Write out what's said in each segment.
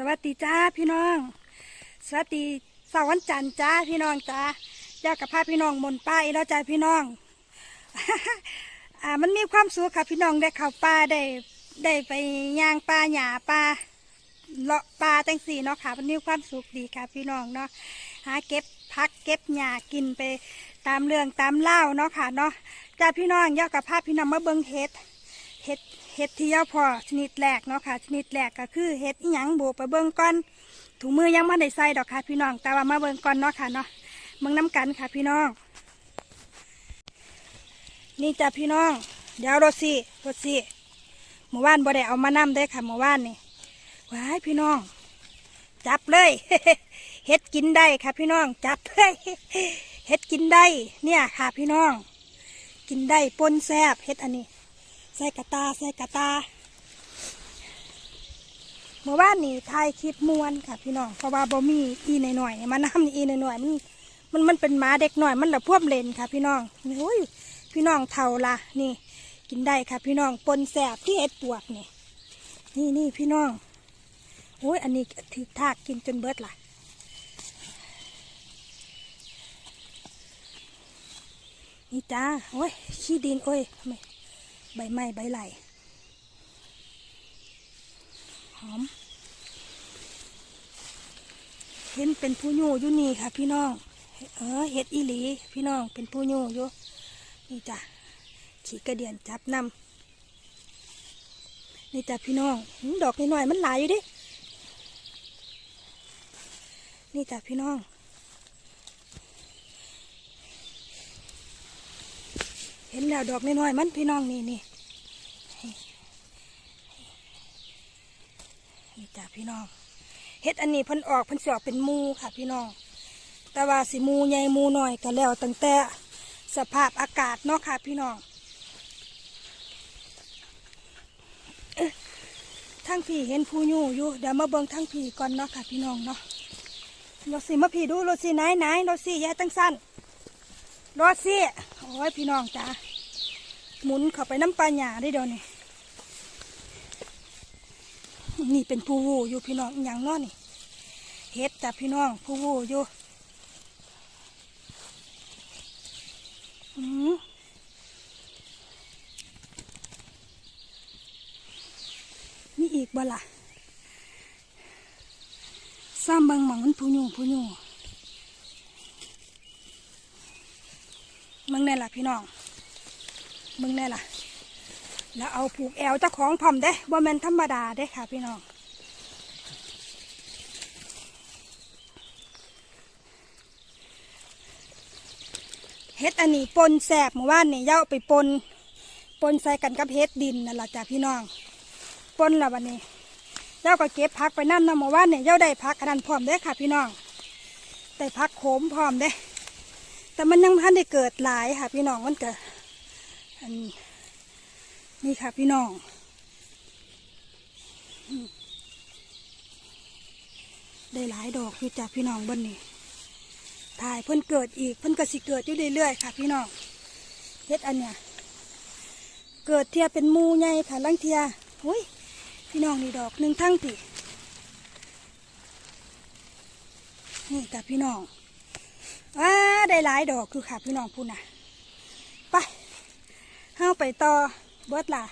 สวัสดีจ้าพี่น้อง สวัสดีเสาร์วันจันทร์จ้าพี่น้องจ้าจ้ากับพาพี่น้องมนป้าอีแล้วจ้าพี่น้อง อ่ามันมีความสุขค่ะพี่น้องได้เข้าป่าได้ได้ไปย่างป่าหญ้าป่าเลาะป่าจังสี่เนาะค่ะ มันมีความสุขดีค่ะพี่น้องเนาะหาเก็บพักเก็บหญ้ากินไปตามเรื่องตามเล่าเนาะค่ะเนาะจ้าพี่น้องย่ากับพาพี่น้องมาเบิ่งเฮ็ด เห็ดเห็ดที่ยาพอชนิดแรกเนาะค่ะ ชนิดแรกก็คือเห็ดอิหยังโบไปเบิ่งก่อนถุงมือยังไม่ได้ใส่ดอกค่ะพี่น้อง แต่ว่ามาเบิ่งก่อนเนาะค่ะเนาะเบิ่งน้ำกันค่ะพี่น้อง นี่จ้ะพี่น้อง เดี๋ยวรถสิรถสิเมื่อวานบ่ได้เอามานำได้ค่ะเมื่อวานนี่ว้ายพี่น้อง จับเลยเห็ดกินได้ค่ะพี่น้อง จับเลยเห็ดกินได้ เนี่ยค่ะพี่น้อง กินได้ปนแซบเห็ดอันนี้ ใส่กระตาใส่กระตาเมื่อวานนี่ถ่ายคลิปมวนค่ะพี่น้องเพราะว่าบ่มีอีหน่อยๆมาน้ำอีหน่อยๆมันมันมันเป็นหมาเด็กหน่อยมันละพ่วมเลนค่ะ พี่น้องโอ้ยพี่น้องเท่าละนี่ กินได้ค่ะ พี่น้องปนแสบที่เห็ดปวกนี่นี่นี่พี่น้องโอ้ยอันนี้ถือทากกินจนเบิดละนี่จ้าโอ้ยขี้ดินโอ้ยไม่ ใบไม้ใบไหลหอม เห็นเป็นผู้อยู่อยู่นี่ค่ะ พี่น้อง เออเห็ดอีหลี พี่น้องเป็นผู้อยู่อยู่นี่จ้ะขี่กระเดียนจับนำนี่จ้ะพี่น้องดอกนิดหน่อยๆมันหลายอยู่ดินี่จ้ะพี่น้อง เห็นแล้วดอกน้อยๆมันพี่น้องนี่นี่นี่จ้ะพี่น้องเฮ็ดอันนี้เพิ่นออกเพิ่นสออกเป็นมูค่ะพี่น้อง แต่ว่าสิมูใหญ่มูหน้อยก็แล้วตั้งแต่สภาพอากาศเนาะค่ะพี่น้องทั้งพี่เห็นผู้ยู่อยู่เดี๋ยวมาเบิ่งทั้งพี่ก่อนเนาะค่ะพี่น้องเนาะรถสิมาพี่ดูรถสิไหนไหนรถสิแย่ตั้งสั้นรถสิโอ้ยพี่น้องจ้า หมุนเข้าไปน้ำปลาหยาได้เดี๋ยวนี้นี่เป็นผู้วูอยู่พี่น้องอย่างน้อนี่เฮ็ดจ้ะพี่น้องผู้วูอยู่อืมมีอีกบ่ล่ะซ้ำเบางหมองมันผู้ยูผู้ยูมึงแน่ล่ะพี่น้อง มึงแน่ล่ะ แล้วเอาผูกแอวเจ้าของพร้อมเด้บ่แม่นธรรมดาเด้ค่ะพี่น้องเฮ็ดอันนี้ปนแสบเมื่อวานนี่เย้าไปปนปนใส่กันกับเฮ็ดดินนั่นแหละจ้ะพี่น้องปนและวันนี้เจ้าก็เก็บพักไปนั่นนะเมื่อวานนี่เย้าได้พักขนาดพร้อมเด้ค่ะ พี่น้องได้พักโขมพร้อมเด้แต่มันยังพันได้เกิดหลายค่ะ พี่น้องมันเกิด อันนี่ค่ะพี่น้องได้หลายดอกอยู่จากพี่น้องบนนี้ถ่ายเพิ่นเกิดอีกเพิ่นก็สิเกิดอยู่เรื่อยๆค่ะ พี่น้องเฮ็ดอันเนี้ยเกิดเทียเป็นมูใหญ่ค่ะลังเทียหุ้ยพี่น้องนี่ดอกหนึ่งทั้งตินี่กับพี่น้องว้าได้หลายดอกคือค่ะพี่น้องพูดนะาไปต่อเบิดล่ะ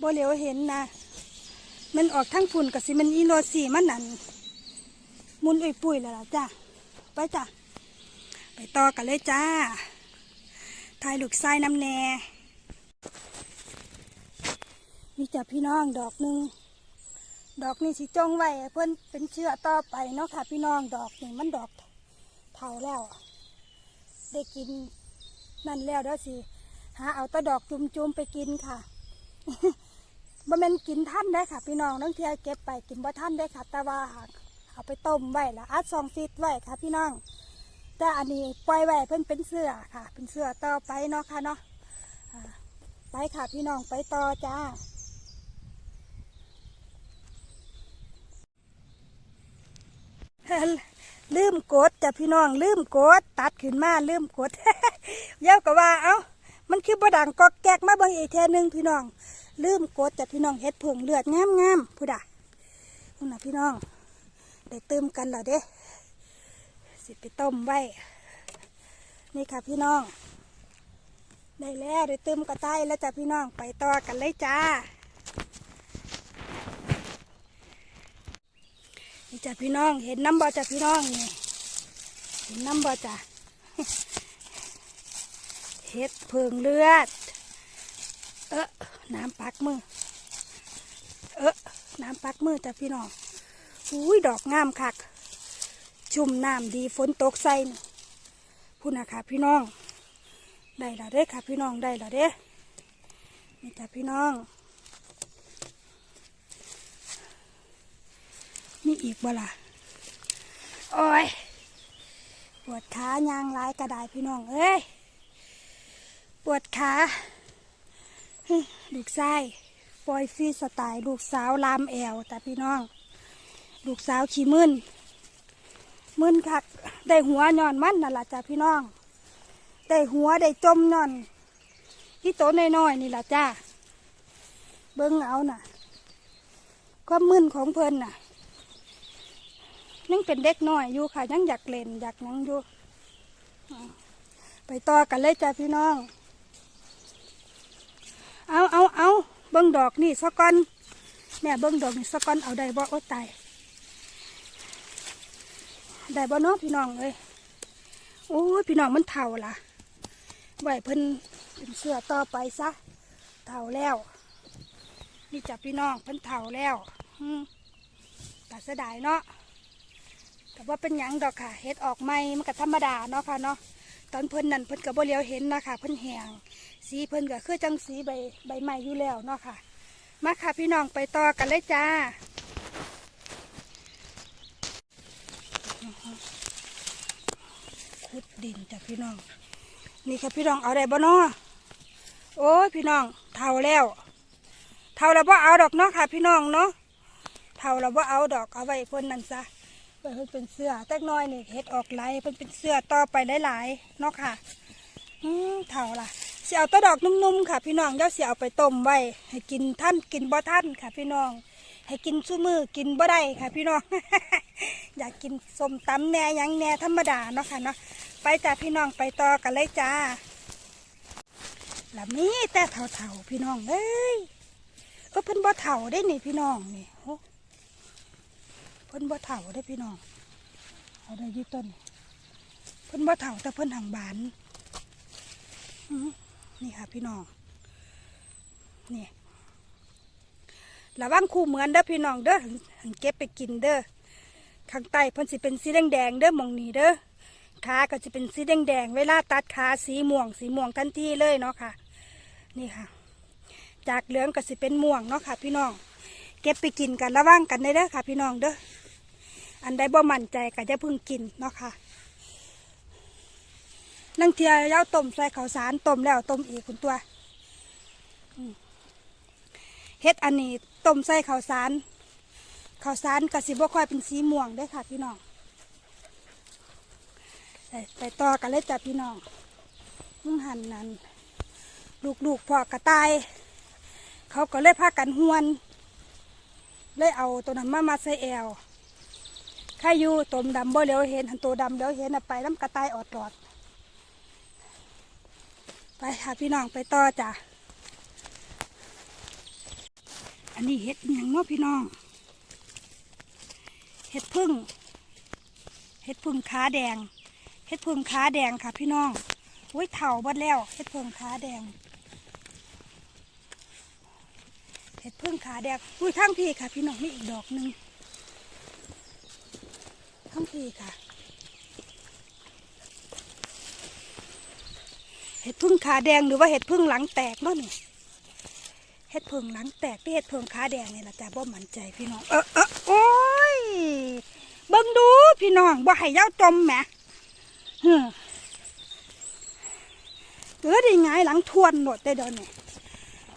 บ่เหลียวเห็นนะมันออกทั้งฝุ่นกับสิมันอีโรสีมันนั่นมุนอุ้ยปุ้ยแล้วล่ะจ้าไปจ้าไปต่อกันเลยจ้าถ่ายลูกไส้น้ำแน่นี่จ้ะพี่น้องดอกหนึ่งดอกนี่สิจงไว้เพื่อนเป็นเชื้อต่อไปเนาะค่ะพี่น้องดอกนี่มันดอกเผาแล้ว ได้กินนั่นแล้วเดี๋ยสิ หาเอาตะดอกจุ่มๆไปกินค่ะบ่แม่นกินท่านได้ค่ะ พี่น้องน้องเทียเก็บไปกินบ่ท่านได้ค่ะ แต่ว่าเอาไปต้มไว้แล้วอัดซองฟิตไว้ค่ะ พี่น้องแต่อันนี้ปล่อยไว้เพิ่นเป็นเสื้อค่ะ เป็นเสื้อต่อไปเนาะค่ะเนาะไปค่ะพี่น้องไปต่อจ้าลืมกดจ้ะพี่น้องลืมกดตัดขึ้นมาลืมกดเย้าก็ว่าเอ้า มันคือบ่ดังกอกแกกมาเบิ่งอีกแท่หนึงพี่น้อง ลืมกดจ้ะพี่น้องเฮ็ดผงเลือดงามงามผู้ใดนู่นนะพี่น้องได้เติมกันแล้วเด้สิไปต้มไว้นี่ค่ะพี่น้อง ได้แล้วได้เติมกระต่ายแล้วจ้ะพี่น้องไปต่อกันเลยจ้านี่จ้ะพี่น้องเห็นน้ำบ่จ้ะพี่น้องนี่เห็นน้ำบ่จ้ะ เห็ดเพิงเลือด เออน้ำปักมือ เออน้ำปักมือจ้ะพี่น้องอุ้ยดอกงามคัก ชุ่มน้ำดีฝนตกใส่พูดนะคะพี่น้อง ได้และเด้ค่ะพี่น้องได้และเด้นี่จ้ะพี่น้อง มีอีกบ่ล่ะโอ้ย ปวดขายางร้ายกระไดพี่น้อง เอ้ย ปวดขาลูกไส้ปล่อยฟรีสไตล์ลูกสาวลามแอวแต่พี่น้อง ลูกสาวขี้มึนมึนคักได้หัวย่อนมันนั่นล่ะจ้ะพี่น้อง ได้หัวได้จมย่อนที่โตน้อยๆนี่ล่ะจ้าเบิ้งเอาน่ะความมึนของเพิ่นน่ะยังเป็นเด็กน้อยอยู่ค่ะยังอยากเล่นอยากหยังอยู่ ไปต่อกันเลยจ้ะพี่น้อง เอาเอาเอาเบิ้ง ดอกนี่สะก้อน แม่เบิ้งดอกนี่สะก้อนเอาได้บ่โอ้ตายได้บ่เนาะพี่น้องเอ้ยโอ้ยพี่น้องมันเท่าล่ะไหวเพิ่นเป็นเสื้อต่อไปซะเท่าแล้ว นี่จ้ะพี่น้องเพิ่นเท่าแล้วอืมแต่เสียดายเนาะแต่ว่าเป็นหยังดอกค่ะเฮ็ดออกไม่มันก็ธรรมดาเนาะค่ะเนาะ ตอนเพิ่นนั่นเพิ่นก็บ่เลียวเห็นนะคะเพิ่นแหงสีเพิ่นก็คือจังสีใบใบไม้อยู่แล้วเนาะค่ะ มาค่ะพี่น้องไปต่อกันเลยจ้าขุดดินจ้ะพี่น้อง นี่ค่ะพี่น้องเอาได้บ่เนาะโอ้ยพี่น้องเท่าแล้วเท่าแล้วบ่เอาดอกเนาะค่ะ พี่น้องเนาะเท่าแล้วบ่เอาดอกเอาไว้เพิ่นนั่นซะ เพิ่นเป็นเสื้อแตกน้อยนี่เฮ็ดออกไหลเพิ่นเป็นเสื้อต่อไปหลายๆเนาะค่ะอืมเท่าล่ะสิเอาตะดอกนุ่มๆค่ะ พี่น้องเดี๋ยวสิเอาไปต้มไว้ให้กินท่านกินบ่ท่านค่ะ พี่น้อง ให้กินซุมือกินบ่ได้ค่ะ พี่น้อง อยากกินส้มตำแหน่ยังแหน่ธรรมดาเนาะค่ะเนาะไปจ้าพี่น้องไปต่อกันเลยจ้าแล้วมีแต่เท่าๆพี่น้องเอ้ยเออเพิ่นบ่เท่าได้นี่พี่น้องนี่ เพิ่นบ่เฒ่าได้พี่น้องเอาได้ยี่ต้น เพิ่นบ่เฒ่าแต่เพิ่นหังบานอือนี่ค่ะพี่น้องนี่ระวังคู่เหมือนเด้อพี่น้องเด้อหันเก็บไปกินเด้อข้างใต้เพิ่นสิเป็นสีแดงๆเด้อหมองนี้เด้อขาก็จะเป็นสีแดงๆเวลาตัดขาสีม่วง สีม่วงทันทีเลยเนาะค่ะ นี่ค่ะ จากเหลืองก็สิเป็นม่วงเนาะค่ะ พี่น้องเก็บไปกินกันระวังกันได้เด้อค่ะ พี่น้องเด้อ อันใดบ่มั่นใจก็จะพึ่งกินเนาะค่ะนั่งเทียเย้าต้มใส่ข้าวสารต้มแล้วต้มอีกคุณตัวเฮ็ดอันนี้ต้มใส่ข้าวสารข้าวสารกสิบ่ค่อยเป็นสีม่วงได้ค่ะพี่น้องไปต่อกันเลยจ้ะพี่น้องมึงหันนั้นลูกๆพ่อกระต่าย เขาก็เลยพากันหวน เลยเอาตัวนั้นมามาใส่แอว ข้าอยู่ตมดำบ่เหลียวเห็นหันตัวดำเหลียวเห็นไปน้ำกระต่ายอดหลอด ไปค่ะพี่น้องไปต่อจ้ะ อันนี้เห็ดอย่างเนาะพี่น้อง เห็ดพึ่ง เห็ดพึ่งขาแดง เห็ดพึ่งขาแดงค่ะพี่น้องโอ้ยเถ่าบดแล้ว เห็ดพึ่งขาแดง เห็ดพึ่งขาแดง อุ้ยข้างพี่ค่ะ พี่น้องนี่อีกดอกหนึ่ง ข้างพี่ค่ะ เห็ดพึ่งขาแดงหรือว่าเห็ดพึ่งหลังแตกเนาะนี่เห็ดพึ่งหลังแตกที่เห็ดพึ่งขาแดงนี่แหละจ้าบ่หมั่นใจพี่น้อง เออเออโอ้ยเบิ่งดูพี่น้องบ่ให้เย้าจมแหมเฮ้อเออได้ไงหลังทวนหลดได้เดอนเนี่ย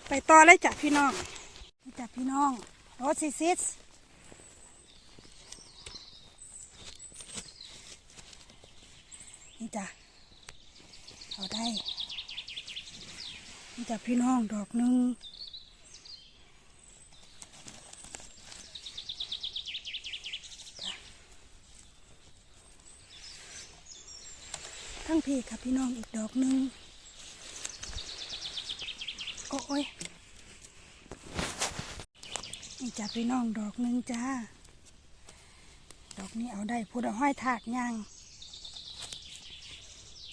ไปต่อเลยจ้ะพี่น้องนี่จ้ะพี่น้องโรซิซิสี่จ้ะเอาได้ นี่จ้ะพี่น้องดอกหนึ่งทั้งพี่ค่ะพี่น้องอีกดอกหนึ่งโอ้ยนี่จ้ะพี่น้องดอกหนึ่งจ้า ดอกนี้เอาได้พูดเอาห้อยถากยัง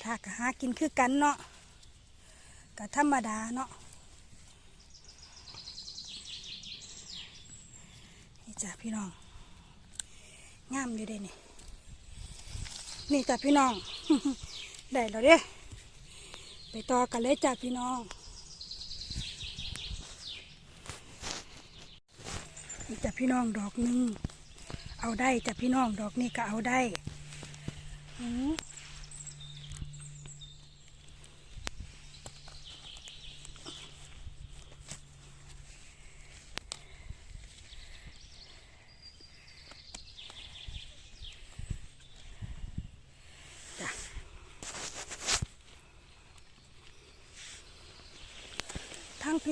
ถากก็หากินคือกันเนาะก็ธรรมดาเนาะนี่จ้ะพี่น้องงามอยู่เด้นี่นี่จ้ะพี่น้อง ได้แล้วเด้ไปต่อกันเลยจ้ะพี่น้องนี่จ้ะพี่น้องดอกหนึ่งเอาได้จ้ะพี่น้องดอกนี้ก็เอาได้อืม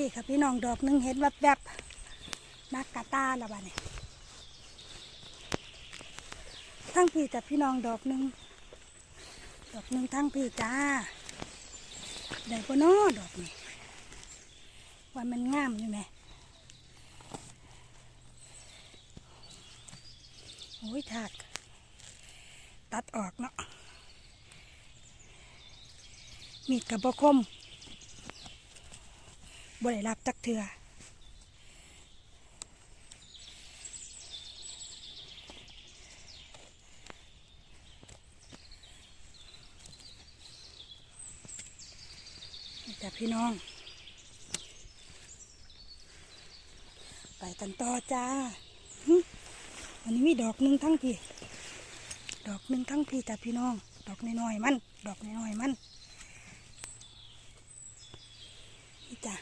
พี่ค่ะพี่น้องดอกหนึ่งเห็นแบบแบบนักกาตาละบ้านี่ทั้งพี่จ้ะพี่น้องดอกหนึ่งดอกหนึ่งทั้งพี่จ้าได้ปะน้อดอกนี่ว่ามันงามอยู่ไหมโอ้ยถากตัดออกเนาะมีดกับบคม บ่ได้รับจักเถื่อนี่จ้ะพี่น้อง ไปกันต่อจ้าอันนี้มีดอกหนึ่งทั้งพี่ ดอกหนึ่งทั้งพี่จ้ะพี่น้อง ดอกน้อยๆมัน ดอกน้อยๆมันนี่จ้ะ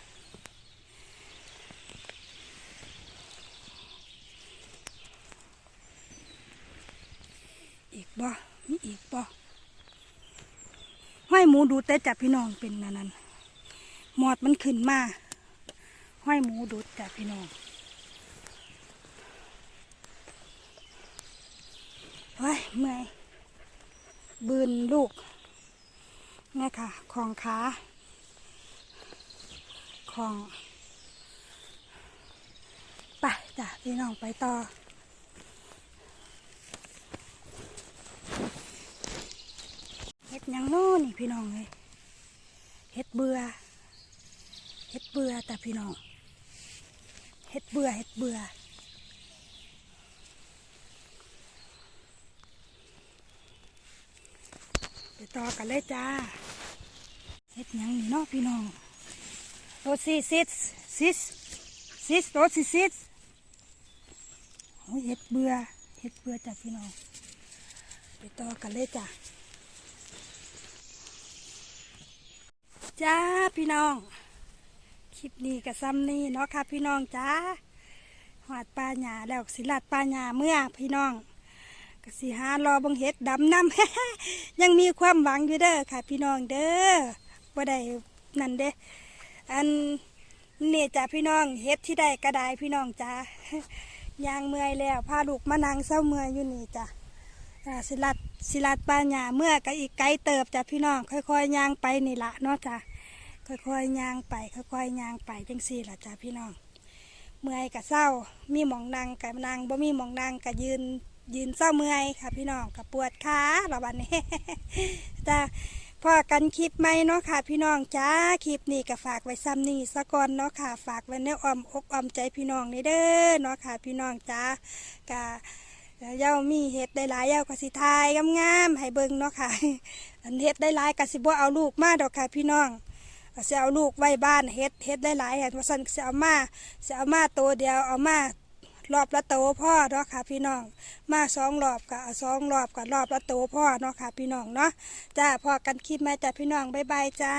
อีกบ่ มี อีกบ่ห้อยหมูดูดแต่จับพี่น้องเป็นนั่นนั่นหมอดมันขึ้นมาห้อยหมูดูดจับพี่น้องเฮ้ยเมื่อยบืนลูกนี่ค่ะของขาของไปจ้ะพี่น้องไปต่อ เฮ็ดห ยังโน่นี่พี่น้องเลยเฮ็ดเบื่อเฮ็ดเบื่อแต่พี่น้องเฮ็ดเบื่อเฮ็ดเบื่อไปต่อกันเลยจ้าเฮ็ดหยังนี่นาะพี่น้องโรซีซิสซิสซิสโรซีซิสโอ้เฮ็ดเบื่อเฮ็ดเบื่อจ้ะพี่น้องไปต่อกันเลยจ้า จ้าพี่น้อง คลิปนี้กับซ้ำนี่เนาะค่ะพี่น้องจ้าหอดปลาหยาแล้วสิลัดปลาหยาเมื่อพี่น้องกสิหารอบังเห็ดดำน้ำยังมีความหวังอยู่เด้อค่ะ พี่น้องเด้อบ่ได้นั่นเด้อันนี่จ้าพี่น้องเฮ็ดที่ได้กระไดพี่น้องจ้ายางเมื่อยแล้วพาลูกมานั่งเศร้าเมื่อยอยู่นี่จ้ะอ่าสิลัดสิลัดปลาหยาเมื่อก็อีกไกลเติบจ้ะพี่น้อง ค่อยๆย่างไปนี่ละเนาะจ้ะ ค่อยๆย่างไป ค่อยๆย่างไปจังสี่ละจ้ะพี่น้อง เมื่อยกับเศร้า มีหมองนางกับนางบ่มีหมองนางกับยืนยืนเศร้าเมื่อยค่ะพี่น้องกับปวดขาละวันนี้จ้ะพอกันคลิปไหมเนาะค่ะ พี่น้องจ้าคลิปนี้ก็ฝากไว้ซ้ำนี่สะก่อนเนาะค่ะ ฝากไว้ในอ้อมอกอ้อมใจพี่น้องนี่เด้อเนาะค่ะ พี่น้องจ้ากะเย้ามีเห็ดได้หลายเย้าก็สิทายงามๆให้เบิ่งเนาะค่ะ อันเห็ดได้หลายก็สิบ่เอาลูกมาดอกค่ะ พี่น้อง ก็สิเอาลูกไว้บ้านเฮ็ดเฮ็ดได้หลายเห็นว่าซั่นก็สิเอามาสิเอามาโตวเดียวเอามารอบละโตพ่อเนาะค่ะพี่น้อง มาสองรอบกับสองรอบกับรอบละโตพ่อเนาะค่ะพี่น้องเนาะจ้าพอกันคลิปมาจ้าพี่น้องบ๊ายบายจ้า